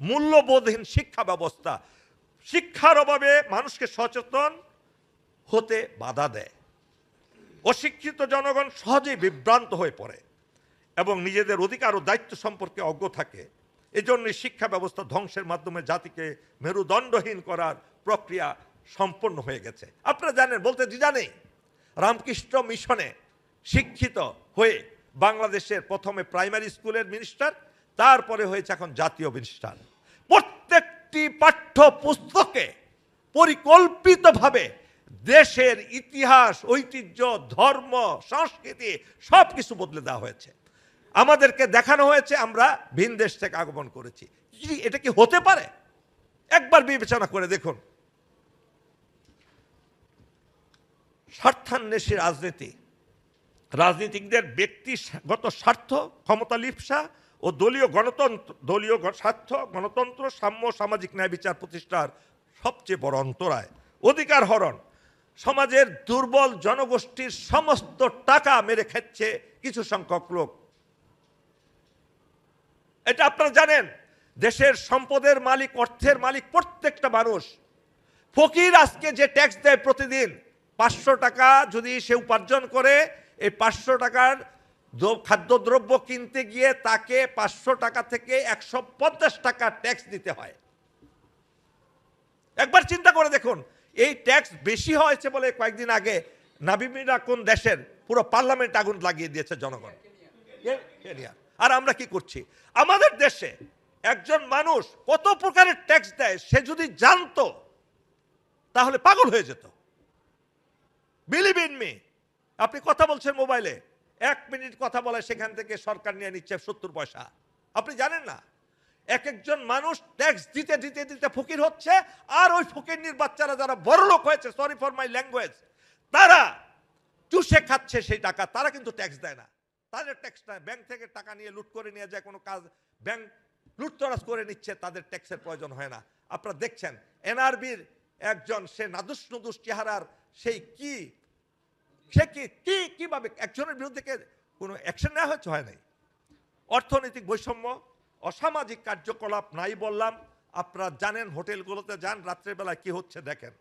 মূল্যবোধহীন শিক্ষা ব্যবস্থা। শিক্ষার অভাবে মানুষকে সচেতন হতে বাধা দেয়। অশিক্ষিত জনগণ সহজেই বিভ্রান্ত হয়ে পড়ে এবং নিজেদের অধিকার ও দায়িত্ব সম্পর্কে অজ্ঞ থাকে। এজন্যই শিক্ষা ব্যবস্থা ধ্বংসের মাধ্যমে জাতিকে মেরুদণ্ডহীন করার প্রক্রিয়া সম্পন্ন হয়ে গেছে। আপনারা জানেন, বলতে দ্বিধা নেই। রামকৃষ্ণ মিশনে শিক্ষিত হয়ে বাংলাদেশের প্রথমে প্রাইমারি স্কুলের মিনিস্টার তারপরে হয়েছে এখন জাতীয় মিনিস্টার প্রত্যেকটি পাঠ্যপুস্তকে পরিকল্পিতভাবে দেশের ইতিহাস, ঐতিহ্য, ধর্ম, সংস্কৃতি সব কিছু বদলে দেওয়া হয়েছে। আমাদেরকে দেখানো হয়েছে, আমরা ভিন দেশ থেকে আগমন করেছি। এটা কি হতে পারে? একবার বিবেচনা করে দেখুন। স্বার্থান্বেষী রাজনীতি। রাজনীতিকদের ব্যক্তিগত স্বার্থ, ক্ষমতা লিপসা ও দলীয় গণতন্ত্র, দলীয় স্বার্থ, গণতন্ত্র, সাম্য, সামাজিক ন্যায় বিচার প্রতিষ্ঠার সবচেয়ে বড় অন্তরায়। অধিকার হরণ। সমাজের দুর্বল জনগোষ্ঠীর সমস্ত টাকা মেরে খাচ্ছে কিছু সংখ্যক লোক। এটা আপনারা জানেন, দেশের সম্পদের মালিক, অর্থের মালিক প্রত্যেকটা মানুষ। ফকির আজকে যে ট্যাক্স দেয় প্রতিদিন, পাঁচশো টাকা যদি সে উপার্জন করে, এই পাঁচশো টাকার খাদ্যদ্রব্য কিনতে গিয়ে তাকে পাঁচশো টাকা থেকে একশো পঞ্চাশ টাকা ট্যাক্স দিতে হয়। একবার চিন্তা করে দেখুন, এই ট্যাক্স বেশি হয়েছে বলে কয়েকদিন আগে নাবিমিরা কোন দেশের পুরো পার্লামেন্ট আগুন লাগিয়ে দিয়েছে জনগণ। আর আমরা কি করছি? আমাদের দেশে একজন মানুষ কত প্রকারের ট্যাক্স দেয় সে যদি জানতো, তাহলে পাগল হয়ে যেত। বিলিভ ইন মি, আপনি কথা বলছেন মোবাইলে। এক মিনিট কথা বলে সেখান থেকে সরকার নিয়ে নিচ্ছে সত্তর পয়সা। আপনি জানেন না? এক একজন মানুষ ট্যাক্স দিতে দিতে দিতে ফকির হচ্ছে, আর ওই ফকিরনির বাচ্চারা যারা বড় লোক হয়েছে সরি ফর মাই ল্যাঙ্গুয়েজ তারা চুষে খাচ্ছে সেই টাকা, তারা কিন্তু ট্যাক্স দেয় না। তাদের ট্যাক্স নেয় ব্যাংক থেকে টাকা নিয়ে লুট করে নিয়ে যায়, কোনো কাজ ব্যাংক লুটতরাজ করে নিচ্ছে, তাদের ট্যাক্সের প্রয়োজন হয় না। আপনারা দেখছেন, এনআরবির একজন, সে নাদুস নুদুস চেহারার, সেই কি সে কি কি, কীভাবে, একজনের বিরুদ্ধে কোনো অ্যাকশন নেওয়া হয়েছে? হয় নাই। অর্থনৈতিক বৈষম্য, অসামাজিক কার্যকলাপ নাই বললাম। আপনারা জানেন, হোটেলগুলোতে যান, রাত্রেবেলায় কি হচ্ছে দেখেন।